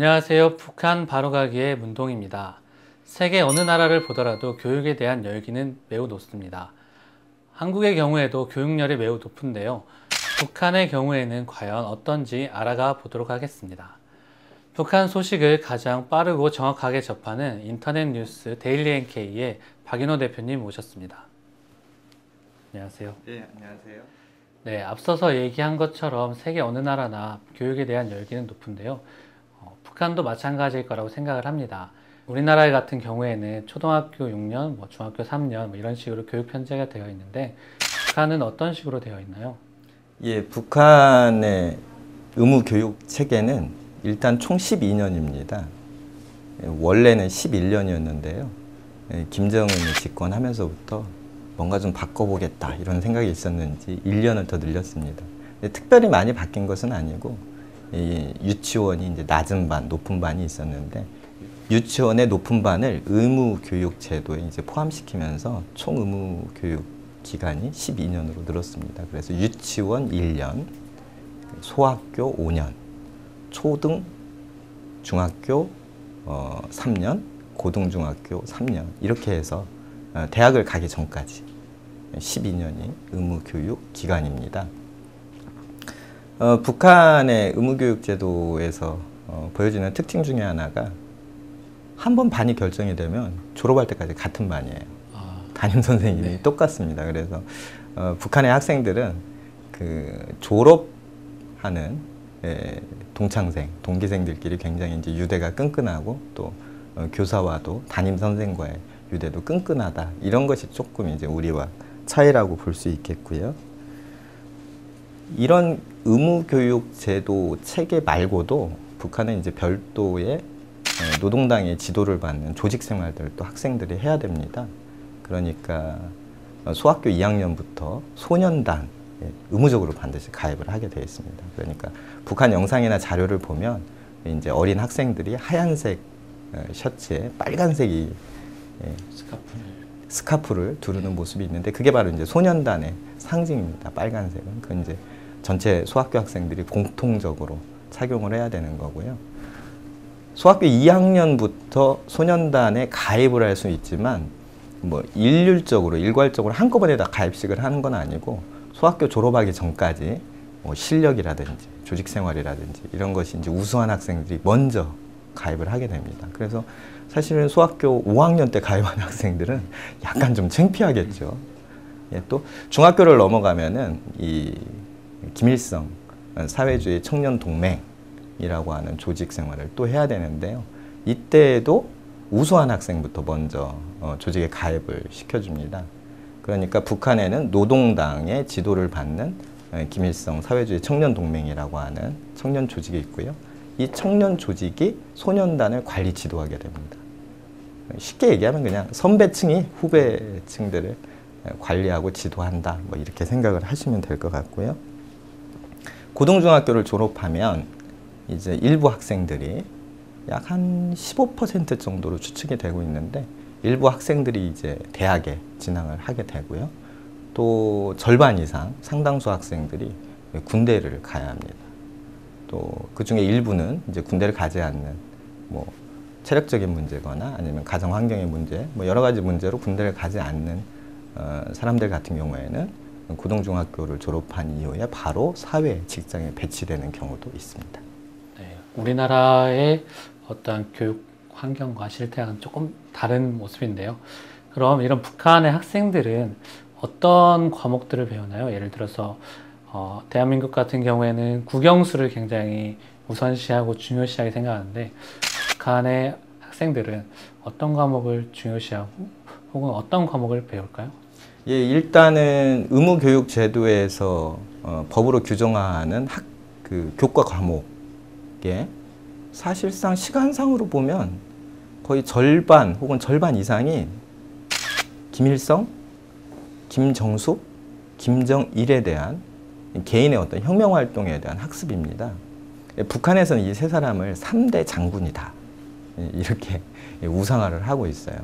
안녕하세요. 북한 바로가기의 문동입니다. 세계 어느 나라를 보더라도 교육에 대한 열기는 매우 높습니다. 한국의 경우에도 교육열이 매우 높은데요. 북한의 경우에는 과연 어떤지 알아가 보도록 하겠습니다. 북한 소식을 가장 빠르고 정확하게 접하는 인터넷 뉴스 데일리 NK의 박인호 대표님 모셨습니다. 안녕하세요. 네, 안녕하세요. 네, 앞서서 얘기한 것처럼 세계 어느 나라나 교육에 대한 열기는 높은데요. 어, 북한도 마찬가지일 거라고 생각을 합니다. 우리나라 같은 경우에는 초등학교 6년, 뭐 중학교 3년 뭐 이런 식으로 교육 편제가 되어 있는데 북한은 어떤 식으로 되어 있나요? 예, 북한의 의무 교육 체계는 일단 총 12년입니다. 원래는 11년이었는데요. 예, 김정은이 집권하면서부터 뭔가 좀 바꿔보겠다 이런 생각이 있었는지 1년을 더 늘렸습니다. 특별히 많이 바뀐 것은 아니고 유치원이 이제 낮은 반, 높은 반이 있었는데 유치원의 높은 반을 의무 교육 제도에 이제 포함시키면서 총 의무 교육 기간이 12년으로 늘었습니다. 그래서 유치원 1년, 소학교 5년, 초등, 중학교 어, 3년, 고등중학교 3년 이렇게 해서 어, 대학을 가기 전까지 12년이 의무 교육 기간입니다. 어, 북한의 의무교육 제도에서 어, 보여지는 특징 중에 하나가 한 번 반이 결정이 되면 졸업할 때까지 같은 반이에요. 아, 담임 선생님이 네. 똑같습니다. 그래서 어, 북한의 학생들은 그 졸업하는 예, 동창생, 동기생들끼리 굉장히 이제 유대가 끈끈하고 또 어, 교사와도 담임 선생과의 유대도 끈끈하다. 이런 것이 조금 이제 우리와 차이라고 볼 수 있겠고요. 이런 의무 교육 제도 체계 말고도 북한은 이제 별도의 어, 노동당의 지도를 받는 조직 생활들도 학생들이 해야 됩니다. 그러니까 어, 소학교 2학년부터 소년단 예, 의무적으로 반드시 가입을 하게 되어 있습니다. 그러니까 북한 영상이나 자료를 보면 이제 어린 학생들이 하얀색 어, 셔츠에 빨간색이 예, 스카프를 스카프를 두르는 모습이 있는데 그게 바로 이제 소년단의 상징입니다. 빨간색은 그 이제 전체 소학교 학생들이 공통적으로 착용을 해야 되는 거고요. 소학교 2학년부터 소년단에 가입을 할 수 있지만 뭐 일률적으로 일괄적으로 한꺼번에 다 가입식을 하는 건 아니고 소학교 졸업하기 전까지 뭐 실력이라든지 조직 생활이라든지 이런 것이 이제 우수한 학생들이 먼저 가입을 하게 됩니다. 그래서 사실은 소학교 5학년 때 가입한 학생들은 약간 좀 창피하겠죠. 예, 또 중학교를 넘어가면은 이 김일성 사회주의 청년 동맹이라고 하는 조직 생활을 또 해야 되는데요. 이때에도 우수한 학생부터 먼저 어, 조직에 가입을 시켜줍니다. 그러니까 북한에는 노동당의 지도를 받는 어, 김일성 사회주의 청년 동맹이라고 하는 청년 조직이 있고요. 이 청년 조직이 소년단을 관리 지도하게 됩니다. 쉽게 얘기하면 그냥 선배층이 후배층들을 관리하고 지도한다. 뭐 이렇게 생각을 하시면 될 것 같고요. 고등중학교를 졸업하면 이제 일부 학생들이 약 한 15% 정도로 추측이 되고 있는데 일부 학생들이 이제 대학에 진학을 하게 되고요. 또 절반 이상 상당수 학생들이 군대를 가야 합니다. 또 그 중에 일부는 이제 군대를 가지 않는 뭐 체력적인 문제거나 아니면 가정 환경의 문제, 뭐 여러 가지 문제로 군대를 가지 않는 어, 사람들 같은 경우에는 고등중학교를 졸업한 이후에 바로 사회 직장에 배치되는 경우도 있습니다. 네, 우리나라의 어떤 교육 환경과 실태와는 조금 다른 모습인데요. 그럼 이런 북한의 학생들은 어떤 과목들을 배우나요? 예를 들어서 어, 대한민국 같은 경우에는 국영수를 굉장히 우선시하고 중요시하게 생각하는데 북한의 학생들은 어떤 과목을 중요시하고 혹은 어떤 과목을 배울까요? 예, 일단은 의무 교육 제도에서 어, 법으로 규정하는 학, 그 교과 과목에 사실상 시간상으로 보면 거의 절반 혹은 절반 이상이 김일성, 김정숙, 김정일에 대한 개인의 어떤 혁명 활동에 대한 학습입니다. 북한에서는 이 세 사람을 3대 장군이다. 이렇게 우상화를 하고 있어요.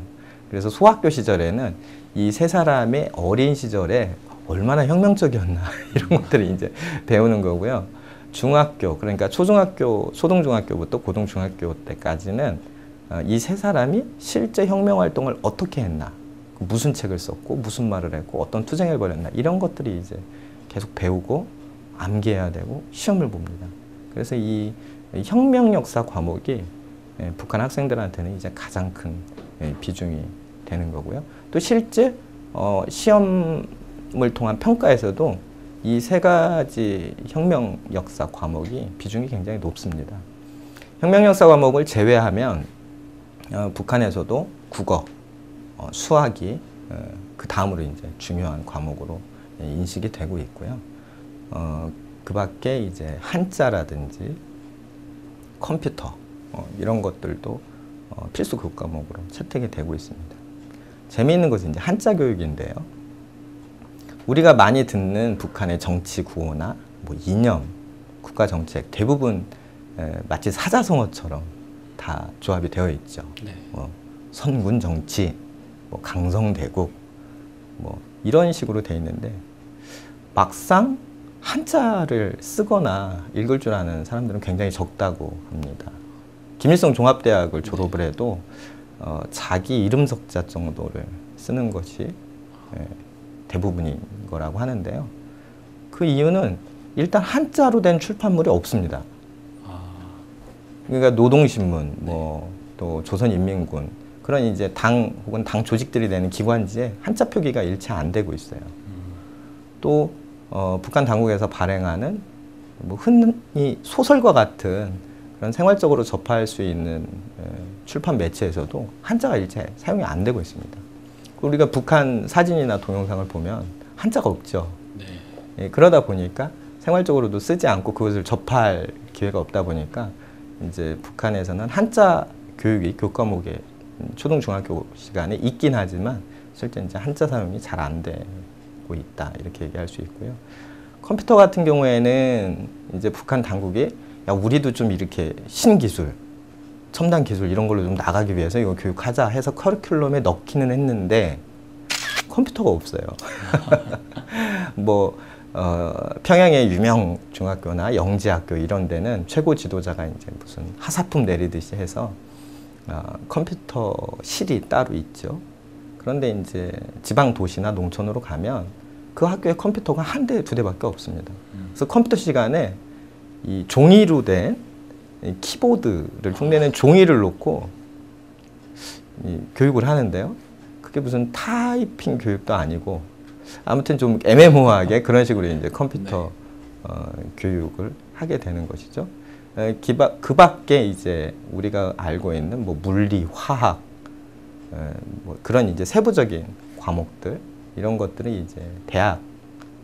그래서 소학교 시절에는 이 세 사람의 어린 시절에 얼마나 혁명적이었나 이런 것들을 이제 배우는 거고요. 중학교 그러니까 초중학교 초등중학교부터 고등중학교 때까지는 어, 이세 사람이 실제 혁명 활동을 어떻게 했나 무슨 책을 썼고 무슨 말을 했고 어떤 투쟁을 벌였나 이런 것들이 이제 계속 배우고 암기해야 되고 시험을 봅니다. 그래서 이 혁명 역사 과목이 예, 북한 학생들한테는 이제 가장 큰 예, 비중이 되는 거고요. 또 실제 어, 시험을 통한 평가에서도 이 세 가지 혁명 역사 과목이 비중이 굉장히 높습니다. 혁명 역사 과목을 제외하면 어, 북한에서도 국어, 어, 수학이 어, 그 다음으로 이제 중요한 과목으로 예, 인식이 되고 있고요. 어, 그 밖에 이제 한자라든지 컴퓨터 어, 이런 것들도 어, 필수 교과목으로 채택이 되고 있습니다. 재미있는 것은 이제 한자 교육인데요. 우리가 많이 듣는 북한의 정치 구호나 뭐 이념, 국가 정책 대부분 에, 마치 사자성어처럼 다 조합이 되어 있죠. 네. 뭐 선군 정치, 뭐 강성대국, 뭐 이런 식으로 돼 있는데 막상 한자를 쓰거나 읽을 줄 아는 사람들은 굉장히 적다고 합니다. 김일성 종합대학을 졸업을 해도 어, 자기 이름 석자 정도를 쓰는 것이 예, 대부분인 거라고 하는데요. 그 이유는 일단 한자로 된 출판물이 없습니다. 아, 그러니까 노동신문, 뭐 또 조선인민군 그런 이제 당 혹은 당 조직들이 내는 기관지에 한자 표기가 일체 안 되고 있어요. 또 어, 북한 당국에서 발행하는 뭐 흔히 소설과 같은 그런 생활적으로 접할 수 있는 에, 출판 매체에서도 한자가 일체 사용이 안 되고 있습니다. 우리가 북한 사진이나 동영상을 보면 한자가 없죠. 네. 예, 그러다 보니까 생활적으로도 쓰지 않고 그것을 접할 기회가 없다 보니까 이제 북한에서는 한자 교육이 교과목에 음, 초등 중학교 시간에 있긴 하지만 실제 이제 한자 사용이 잘 안 되고 있다 이렇게 얘기할 수 있고요. 컴퓨터 같은 경우에는 이제 북한 당국이 야 우리도 좀 이렇게 신기술 첨단 기술 이런 걸로 좀 나가기 위해서 이거 교육하자 해서 커리큘럼에 넣기는 했는데 컴퓨터가 없어요. 뭐 어, 평양의 유명 중학교나 영지학교 이런 데는 최고 지도자가 이제 무슨 하사품 내리듯이 해서 어, 컴퓨터 실이 따로 있죠. 그런데 이제 지방 도시나 농촌으로 가면 그 학교에 컴퓨터가 한 대, 두 대밖에 없습니다. 그래서 컴퓨터 시간에 이 종이로 된 이 키보드를 흉내낸 종이를 놓고 이 교육을 하는데요. 그게 무슨 타이핑 교육도 아니고 아무튼 좀 애매모호하게 그런 식으로 이제 컴퓨터 어, 교육을 하게 되는 것이죠. 에, 기바, 그 밖에 이제 우리가 알고 있는 뭐 물리, 화학, 에, 뭐 그런 이제 세부적인 과목들 이런 것들이 이제 대학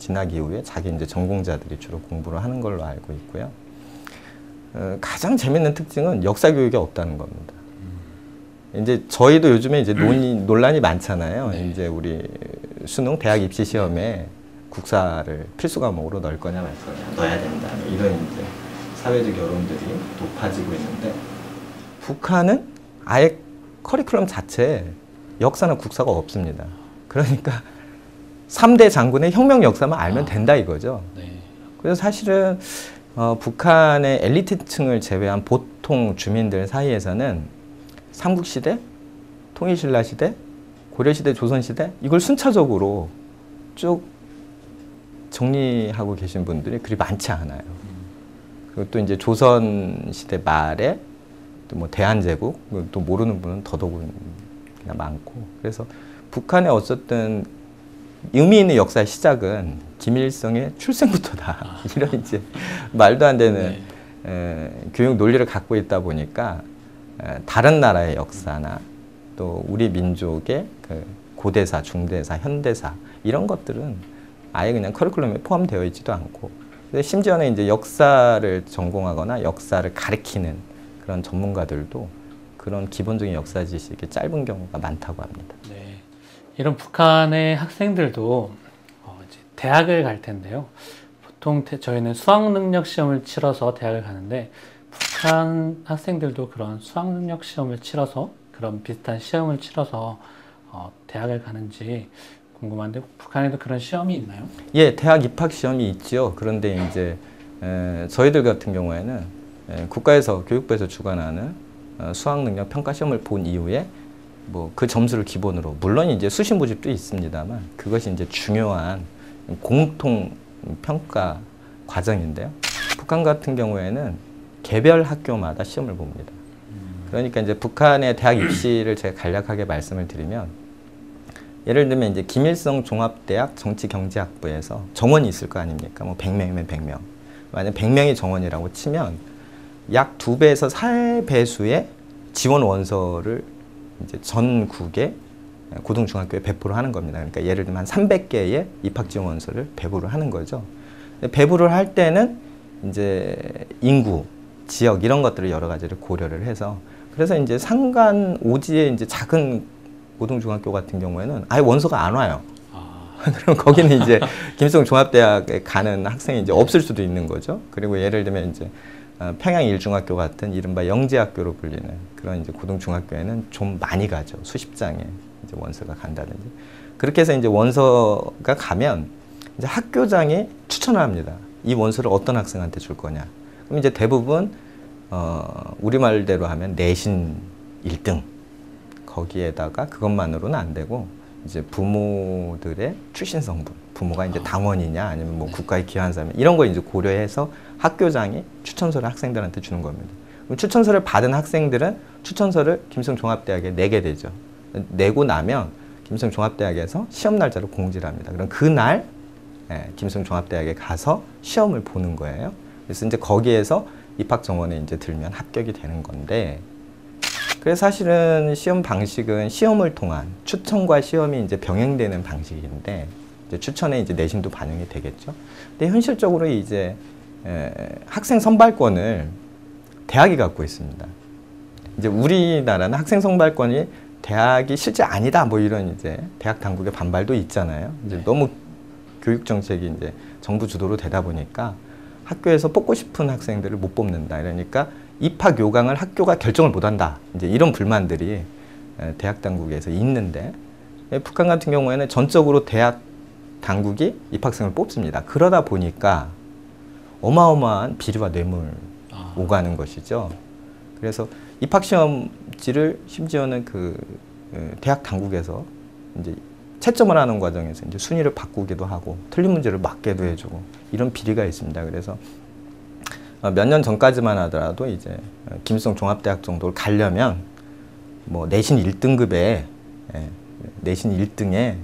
진학 이후에 자기 이제 전공자들이 주로 공부를 하는 걸로 알고 있고요. 어, 가장 재밌는 특징은 역사 교육이 없다는 겁니다. 이제 저희도 요즘에 이제 논의, 논란이 많잖아요. 네. 이제 우리 수능 대학 입시 시험에 국사를 필수 과목으로 넣을 거냐 말 거냐 넣어야 된다. 이런 이제 사회적 여론들이 높아지고 있는데 북한은 아예 커리큘럼 자체에 역사나 국사가 없습니다. 그러니까 3대 장군의 혁명 역사만 알면 아. 된다 이거죠. 네. 그래서 사실은 어, 북한의 엘리트층을 제외한 보통 주민들 사이에서는 삼국시대, 통일신라 시대, 고려시대, 조선시대 이걸 순차적으로 쭉 정리하고 계신 분들이 그리 많지 않아요. 그리고 또 이제 조선시대 말에 또 뭐 대한제국 또 모르는 분은 더더욱이나 많고 그래서 북한의 어쨌든 의미 있는 역사의 시작은 김일성의 출생부터다. 이런 이제 말도 안 되는 네. 에, 교육 논리를 갖고 있다 보니까 에, 다른 나라의 역사나 또 우리 민족의 그 고대사, 중대사, 현대사 이런 것들은 아예 그냥 커리큘럼에 포함되어 있지도 않고 심지어는 이제 역사를 전공하거나 역사를 가리키는 그런 전문가들도 그런 기본적인 역사 지식이 짧은 경우가 많다고 합니다. 네. 이런 북한의 학생들도 어, 이제 대학을 갈 텐데요. 보통 대- 저희는 수학 능력 시험을 치러서 대학을 가는데 북한 학생들도 그런 수학 능력 시험을 치러서 그런 비슷한 시험을 치러서 어, 대학을 가는지 궁금한데 북한에도 그런 시험이 있나요? 예, 대학 입학 시험이 있죠. 그런데 이제 에, 저희들 같은 경우에는 에, 국가에서 교육부에서 주관하는 어, 수학 능력 평가 시험을 본 이후에 뭐 그 점수를 기본으로 물론 이제 수시 모집도 있습니다만 그것이 이제 중요한 공통 평가 과정인데요. 북한 같은 경우에는 개별 학교마다 시험을 봅니다. 그러니까 이제 북한의 대학 입시를 제가 간략하게 말씀을 드리면 예를 들면 이제 김일성 종합대학 정치경제학부에서 정원이 있을 거 아닙니까? 뭐 100명이면 100명. 만약 100명이 정원이라고 치면 약두 배에서 4배수의 지원 원서를 이제 전국에 고등중학교에 배포를 하는 겁니다. 그러니까 예를 들면 한 300개의 입학 지원 원서를 배부를 하는 거죠. 배부를 할 때는 이제 인구, 지역 이런 것들을 여러 가지를 고려를 해서 그래서 이제 상간 오지의 이제 작은 고등중학교 같은 경우에는 아예 원서가 안 와요. 그럼 거기는 이제 김성 종합대학에 가는 학생이 이제 없을 수도 있는 거죠. 그리고 예를 들면 이제 어, 평양 일중학교 같은 이른바 영재학교로 불리는 그런 이제 고등중학교에는 좀 많이 가죠. 수십 장의 이제 원서가 간다든지. 그렇게 해서 이제 원서가 가면 이제 학교장이 추천을 합니다. 이 원서를 어떤 학생한테 줄 거냐. 그럼 이제 대부분 어, 우리말대로 하면 내신 1등 거기에다가 그것만으로는 안 되고 이제 부모들의 출신 성분, 부모가 이제 당원이냐 아니면 뭐 국가에 기여한 사람 이런 걸 이제 고려해서 학교장이 추천서를 학생들한테 주는 겁니다. 그럼 추천서를 받은 학생들은 추천서를 김성 종합대학에 내게 되죠. 내고 나면 김성 종합대학에서 시험 날짜를 공지를 합니다. 그럼 그날 예, 김성 종합대학에 가서 시험을 보는 거예요. 그래서 이제 거기에서 입학 정원에 이제 들면 합격이 되는 건데 그래서 사실은 시험 방식은 시험을 통한 추천과 시험이 이제 병행되는 방식인데 추천에 이제 내신도 반영이 되겠죠. 근데 현실적으로 이제 에, 학생 선발권을 대학이 갖고 있습니다. 이제 우리나라는 학생 선발권이 대학이 실제 아니다 뭐 이런 이제 대학 당국의 반발도 있잖아요. 이제 너무 교육 정책이 이제 정부 주도로 되다 보니까 학교에서 뽑고 싶은 학생들을 못 뽑는다. 이러니까 입학 요강을 학교가 결정을 못 한다. 이제 이런 불만들이 대학 당국에서 있는데 북한 같은 경우에는 전적으로 대학 당국이 입학생을 뽑습니다. 그러다 보니까 어마어마한 비리와 뇌물 아. 오가는 것이죠. 그래서 입학 시험지를 심지어는 그 대학 당국에서 이제 채점을 하는 과정에서 이제 순위를 바꾸기도 하고 틀린 문제를 맞게도 해주고 이런 비리가 있습니다. 그래서 어, 몇년 전까지만 하더라도 이제 김일성 종합대학 정도를 가려면 뭐 내신 1등급에 예, 내신 1등에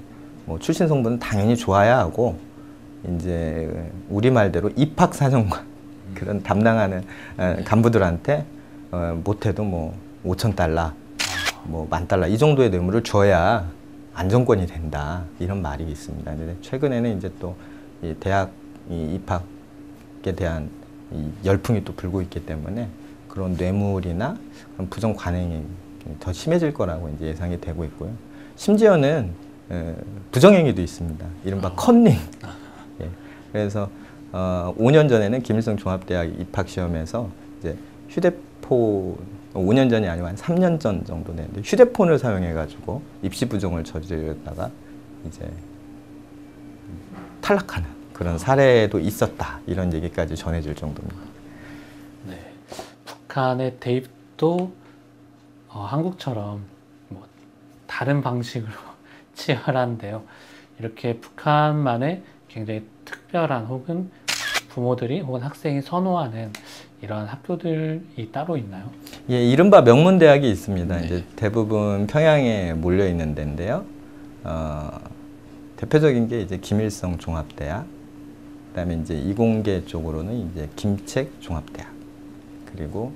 뭐 출신 성분은 당연히 좋아야 하고 이제 우리 말대로 입학 사정관 그런 담당하는 어, 간부들한테 어, 못해도 뭐 5천 달러, 뭐 만 달러 이 정도의 뇌물을 줘야 안정권이 된다 이런 말이 있습니다. 근데 최근에는 이제 또 이 대학 이 입학에 대한 이 열풍이 또 불고 있기 때문에 그런 뇌물이나 그런 부정 관행이 더 심해질 거라고 이제 예상이 되고 있고요. 심지어는 에, 부정행위도 있습니다. 이른바 아. 컨닝. 예. 그래서 어, 5년 전에는 김일성 종합대학 입학 시험에서 이제 휴대폰 5년 전이 아니고 한 3년 전 정도 됐는데 휴대폰을 사용해 가지고 입시 부정을 저지르다가 이제 탈락하는 그런 사례도 있었다 이런 얘기까지 전해질 정도입니다. 네, 북한의 대입도 어, 한국처럼 뭐 다른 방식으로 치열한데요. 이렇게 북한만의 굉장히 특별한 혹은 부모들이 혹은 학생이 선호하는 이런 학교들이 따로 있나요? 예, 이른바 명문 대학이 있습니다. 네. 이제 대부분 평양에 몰려 있는 데인데요. 어, 대표적인 게 이제 김일성 종합대학, 그다음에 이제 이공계 쪽으로는 이제 김책 종합대학 그리고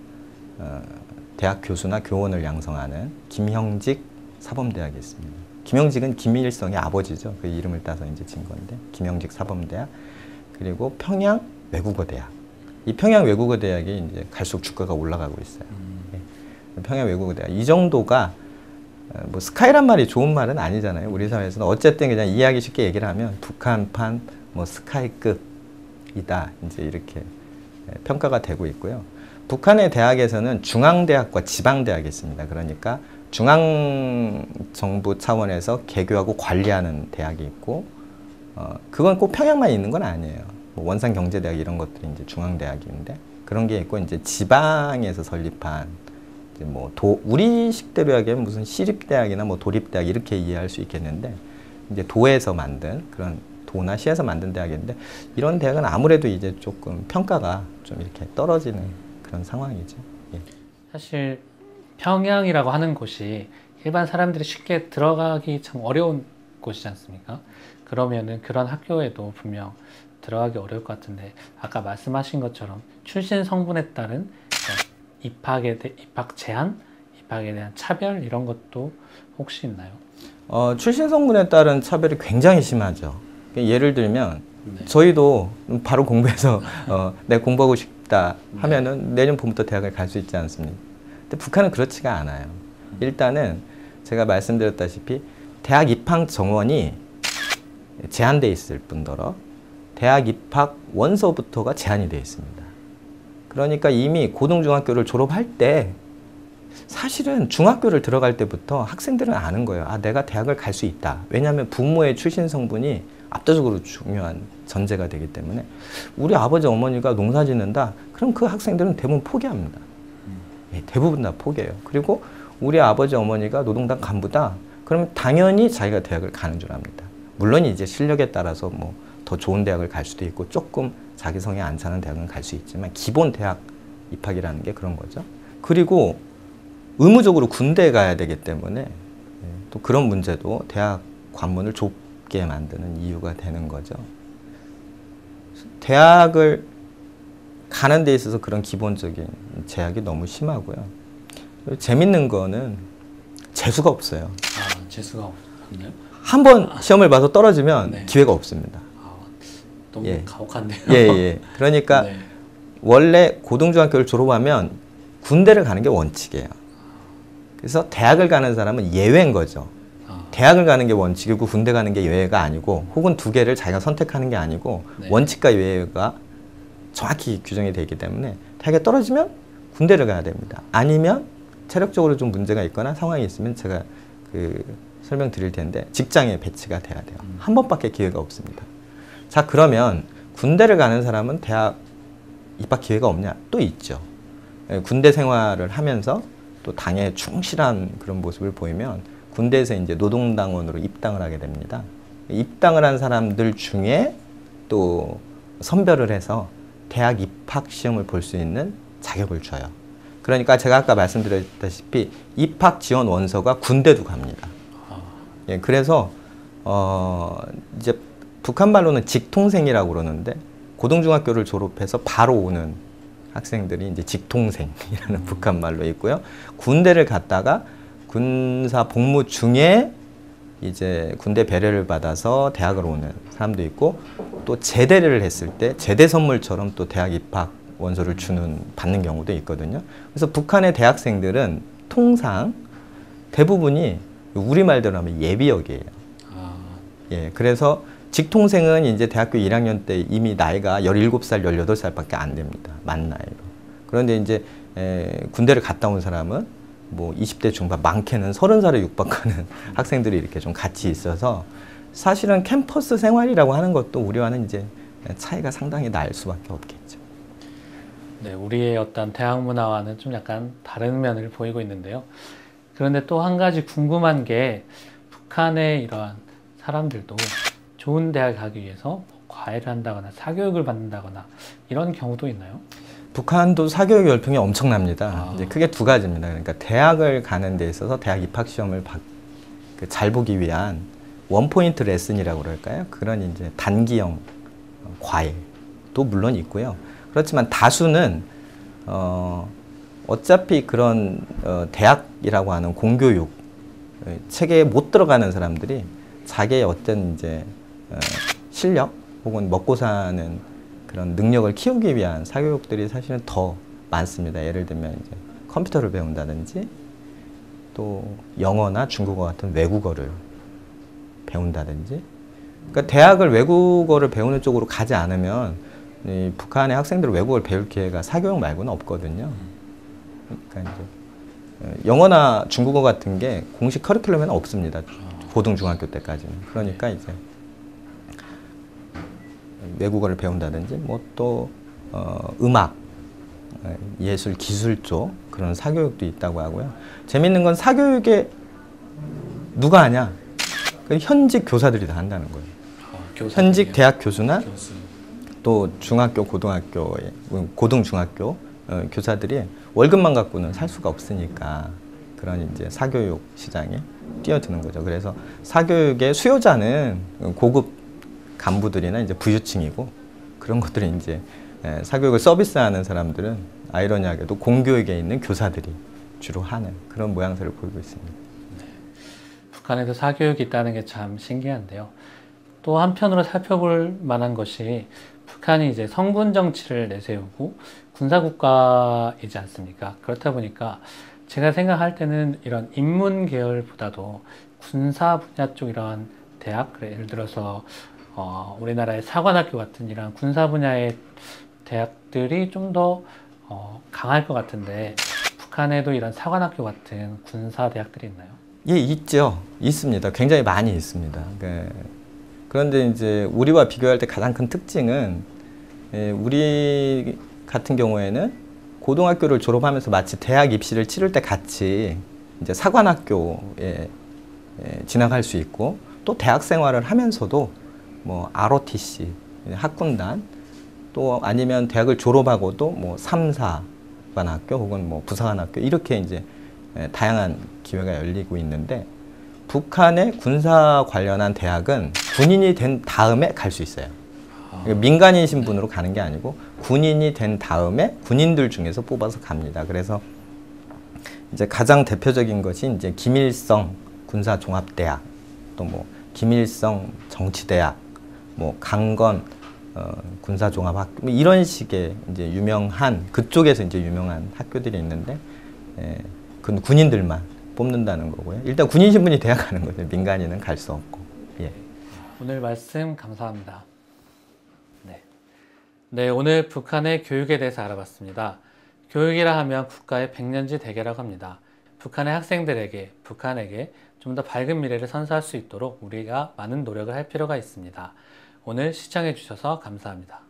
어, 대학 교수나 교원을 양성하는 김형직 사범대학이 있습니다. 김형직은 김일성의 아버지죠. 그 이름을 따서 이제 진 건데 김형직 사범대학 그리고 평양 외국어대학. 이 평양 외국어대학이 이제 갈수록 주가가 올라가고 있어요. 음. 네. 평양 외국어대학 이 정도가 어, 뭐 스카이란 말이 좋은 말은 아니잖아요. 우리 사회에서는 어쨌든 그냥 이해하기 쉽게 얘기를 하면 북한판 뭐 스카이급 이다 이제 이렇게 예, 평가가 되고 있고요. 북한의 대학에서는 중앙대학과 지방대학이 있습니다. 그러니까 중앙 정부 차원에서 개교하고 관리하는 대학이 있고 어, 그건 꼭 평양만 있는 건 아니에요. 뭐 원산 경제대학 이런 것들이 이제 중앙 대학인데 그런 게 있고 이제 지방에서 설립한 이제 뭐 도, 우리식 대로 하기엔 무슨 시립 대학이나 뭐 도립 대학 이렇게 이해할 수 있겠는데 이제 도에서 만든 그런 도나 시에서 만든 대학인데 이런 대학은 아무래도 이제 조금 평가가 좀 이렇게 떨어지는 그런 상황이죠. 예. 사실 평양이라고 하는 곳이 일반 사람들이 쉽게 들어가기 참 어려운 곳이지 않습니까? 그러면은 그런 학교에도 분명 들어가기 어려울 것 같은데 아까 말씀하신 것처럼 출신 성분에 따른 입학에 대, 입학 제한, 입학에 대한 차별 이런 것도 혹시 있나요? 어, 출신 성분에 따른 차별이 굉장히 심하죠. 예를 들면 네. 저희도 바로 공부해서 어, 내가 공부하고 싶다 하면은 내년 봄부터 대학을 갈 수 있지 않습니까? 근데 북한은 그렇지가 않아요. 일단은 제가 말씀드렸다시피 대학 입학 정원이 제한돼 있을 뿐더러 대학 입학 원서부터가 제한이 되어 있습니다. 그러니까 이미 고등중학교를 졸업할 때 사실은 중학교를 들어갈 때부터 학생들은 아는 거예요. 아, 내가 대학을 갈 수 있다. 왜냐하면 부모의 출신 성분이 압도적으로 중요한 전제가 되기 때문에 우리 아버지 어머니가 농사 짓는다. 그럼 그 학생들은 대부분 포기합니다. 예, 대부분 다 포기해요. 그리고 우리 아버지 어머니가 노동당 간부다. 그러면 당연히 자기가 대학을 가는 줄 압니다. 물론 이제 실력에 따라서 뭐 더 좋은 대학을 갈 수도 있고 조금 자기 성에 안 차는 대학은 갈 수 있지만 기본 대학 입학이라는 게 그런 거죠. 그리고 의무적으로 군대에 가야 되기 때문에 예, 또 그런 문제도 대학 관문을 좁게 만드는 이유가 되는 거죠. 대학을 가는 데 있어서 그런 기본적인 제약이 너무 심하고요. 재밌는 거는 재수가 없어요. 아, 재수가 없나요? 한 번 시험을 봐서 떨어지면 네. 기회가 없습니다. 아, 너무 예. 가혹한데요. 예, 예. 그러니까 네. 원래 고등중학교를 졸업하면 군대를 가는 게 원칙이에요. 그래서 대학을 가는 사람은 예외인 거죠. 아, 대학을 가는 게 원칙이고 군대 가는 게 예외가 아니고 혹은 두 개를 자기가 선택하는 게 아니고 네. 원칙과 예외가 정확히 규정이 되어 있기 때문에 대학에 떨어지면 군대를 가야 됩니다. 아니면 체력적으로 좀 문제가 있거나 상황이 있으면 제가 그 설명드릴 텐데 직장에 배치가 돼야 돼요. 음. 한 번밖에 기회가 없습니다. 자 그러면 군대를 가는 사람은 대학 입학 기회가 없냐? 또 있죠. 예, 군대 생활을 하면서 또 당에 충실한 그런 모습을 보이면 군대에서 이제 노동당원으로 입당을 하게 됩니다. 입당을 한 사람들 중에 또 선별을 해서 대학 입학 시험을 볼 수 있는 자격을 줘요. 그러니까 제가 아까 말씀드렸다시피 입학 지원 원서가 군대도 갑니다. 아, 예, 그래서 어 이제 북한 말로는 직통생이라고 그러는데 고등중학교를 졸업해서 바로 오는 학생들이 이제 직통생이라는 북한 말로 있고요. 군대를 갔다가 군사 복무 중에 이제 군대 배려를 받아서 대학을 오는 사람도 있고 또 제대를 했을 때 제대 선물처럼 또 대학 입학 원서를 주는 받는 경우도 있거든요. 그래서 북한의 대학생들은 통상 대부분이 우리 말대로 하면 예비역이에요. 아, 예, 그래서 직통생은 이제 대학교 1학년 때 이미 나이가 17살, 18살밖에 안 됩니다. 만 나이로. 그런데 이제 에, 군대를 갔다 온 사람은 뭐 20대 중반, 많게는 30살에 육박하는 학생들이 이렇게 좀 같이 있어서 사실은 캠퍼스 생활이라고 하는 것도 우리와는 이제 차이가 상당히 날 수밖에 없겠죠. 네, 우리의 어떤 대학 문화와는 좀 약간 다른 면을 보이고 있는데요. 그런데 또 한 가지 궁금한 게 북한의 이러한 사람들도 좋은 대학 가기 위해서 뭐 과외를 한다거나 사교육을 받는다거나 이런 경우도 있나요? 북한도 사교육 열풍이 엄청납니다. 아. 이제 크게 두 가지입니다. 그러니까 대학을 가는 데 있어서 대학 입학 시험을 그잘 보기 위한 원 포인트 레슨이라고 그럴까요? 그런 이제 단기형 과외도 물론 있고요. 그렇지만 다수는 어 어차피 그런 어 대학이라고 하는 공교육 어, 체계에 못 들어가는 사람들이 자기의 어떤 이제 어 실력 혹은 먹고 사는 그런 능력을 키우기 위한 사교육들이 사실은 더 많습니다. 예를 들면 이제 컴퓨터를 배운다든지 또 영어나 중국어 같은 외국어를 배운다든지 그러니까 대학을 외국어를 배우는 쪽으로 가지 않으면 이 북한의 학생들은 외국어를 배울 기회가 사교육 말고는 없거든요. 그러니까 이제 어, 영어나 중국어 같은 게 공식 커리큘럼에는 없습니다. 고등 중학교 때까지는. 그러니까 이제 외국어를 배운다든지 뭐또 어, 음악, 어, 예술, 기술 쪽 그런 사교육도 있다고 하고요. 재밌는 건 사교육에 누가 하냐? 그 현직 교사들이 다 한다는 거예요. 어, 현직 대학 교수나 교수. 또 중학교, 고등학교에 고등 중학교 어, 교사들이 월급만 갖고는 살 수가 없으니까 그런 이제 사교육 시장에 뛰어드는 거죠. 그래서 사교육의 수요자는 고급 간부들이나 이제 부유층이고 그런 것들이 이제 에, 사교육을 서비스하는 사람들은 아이러니하게도 공교육에 있는 교사들이 주로 하는 그런 모양새를 보이고 있습니다. 북한에도 사교육이 있다는 게 참 신기한데요. 또 한편으로 살펴볼 만한 것이 북한이 이제 성군 정치를 내세우고 군사 국가이지 않습니까? 그렇다 보니까 제가 생각할 때는 이런 인문 계열보다도 군사 분야 쪽 이런 대학, 예를 들어서 어, 우리나라의 사관학교 같은 이런 군사 분야의 대학들이 좀더 어, 강할 것 같은데 북한에도 이런 사관학교 같은 군사 대학들이 있나요? 예, 있죠. 있습니다. 굉장히 많이 있습니다. 그, 그런데 이제 우리와 비교할 때 가장 큰 특징은 예, 우리 같은 경우에는 고등학교를 졸업하면서 마치 대학 입시를 치를 때 같이 이제 사관학교에 예, 진학할 수 있고 또 대학 생활을 하면서도 뭐 ROTC 학군단 또 아니면 대학을 졸업하고도 뭐 3, 4관학교 혹은 뭐 부사관학교 이렇게 이제 예, 다양한 기회가 열리고 있는데 북한의 군사 관련한 대학은 군인이 된 다음에 갈 수 있어요. 그러니까 민간인 신분으로 가는 게 아니고 군인이 된 다음에 군인들 중에서 뽑아서 갑니다. 그래서 이제 가장 대표적인 것이 이제 김일성 군사종합대학, 또 뭐 김일성 정치대학, 뭐 강건 어, 군사종합학교 뭐 이런 식의 이제 유명한 그쪽에서 이제 유명한 학교들이 있는데 예, 그 군인들만 뽑는다는 거고요. 일단 군인 신분이 돼야 가는 거죠. 민간인은 갈 수 없고. 예. 오늘 말씀 감사합니다. 네. 네, 오늘 북한의 교육에 대해서 알아봤습니다. 교육이라 하면 국가의 백년지 대계라고 합니다. 북한의 학생들에게, 북한에게 좀 더 밝은 미래를 선사할 수 있도록 우리가 많은 노력을 할 필요가 있습니다. 오늘 시청해 주셔서 감사합니다.